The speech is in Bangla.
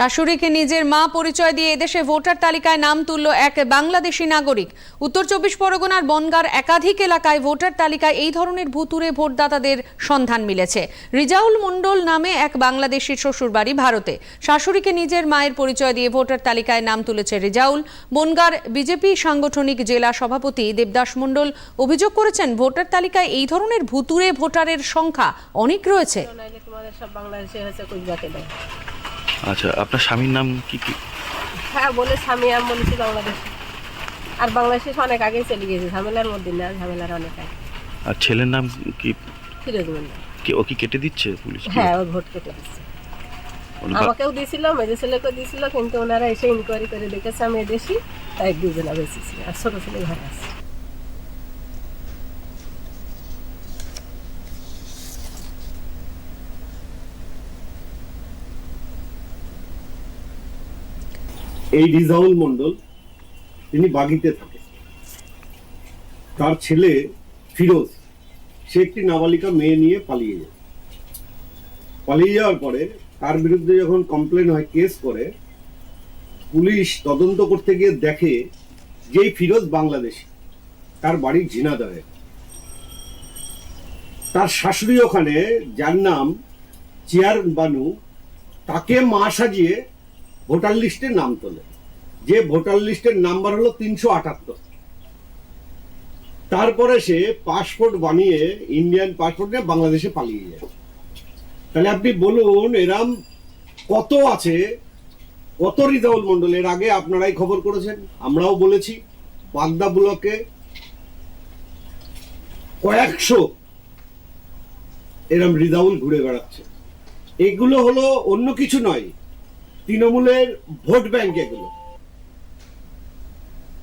শাশুড়িকে নিজের মা পরিচয় দিয়ে এদেশে ভোটার তালিকায় নাম তুলল এক বাংলাদেশি নাগরিক। উত্তর চব্বিশ পরগনার বনগার একাধিক এলাকায় ভোটার তালিকায় এই ধরনের ভুতুরে ভোটদাতাদের সন্ধান মিলেছে। রিজাউল মণ্ডল নামে এক বাংলাদেশির শ্বশুরবাড়ি ভারতে। শাশুড়িকে নিজের মায়ের পরিচয় দিয়ে ভোটার তালিকায় নাম তুলেছে রিজাউল। বনগার বিজেপি সাংগঠনিক জেলা সভাপতি দেবদাস মণ্ডল অভিযোগ করেছেন, ভোটার তালিকায় এই ধরনের ভুতুরে ভোটারের সংখ্যা অনেক রয়েছে। আচ্ছা আপনার স্বামীর নাম কি কি? হ্যাঁ বলে স্বামী আমি বলেছি বাংলাদেশ। আর বাংলাদেশে অনেক আগেই চলে গেছে ঝামেলার মধ্যে না ঝামেলার অনেক আগে। আর ছেলের নাম কি? ফিরোজ মন্ডল কি ও কি কেটে দিচ্ছে পুলিশ? হ্যাঁ ও ভোট কেটে দিচ্ছে। আমাকেও দিয়েছিল মেজে ছেলেকেও দিয়েছিল কিন্তু ওনারা এসে ইনকোয়ারি করে দেখেছে আমি এদেশি তাই দুজনা বেঁচেছি আর ছোট ছেলে ঘরে আছে। এই রিজাউল মন্ডল তিনি বাগিতে থাকে তার ছেলে ফিরোজ, সে একটি নাবালিকা মেয়ে নিয়ে পালিয়ে যায়। পালিয়ে যাওয়ার পরে তার বিরুদ্ধে যখন কমপ্লেন হয় কেস করে, পুলিশ তদন্ত করতে গিয়ে দেখে যে ফিরোজ বাংলাদেশি, তার বাড়ি ঝিনাদহে তার শাশুড়ি ওখানে, যার নাম চেয়ার বানু, তাকে মা সাজিয়ে ভোটার লিস্টে নাম তোলে। যে ভোটার লিস্টের নাম্বার হলো তিনশো আটাত্তর। তারপরে সে পাসপোর্ট বানিয়ে ইন্ডিয়ান পাসপোর্ট নিয়ে বাংলাদেশে পালিয়ে যায়। তাহলে আপনি বলুন, এরাম কত আছে? কত রিজাউল মন্ডল এর আগে আপনারাই খবর করেছেন, আমরাও বলেছি। বাগদা ব্লকে কয়েকশো এরম রিজাউল ঘুরে বেড়াচ্ছে। এগুলো হলো অন্য কিছু নয় তৃণমূলের ভোট ব্যাংক এগুলো।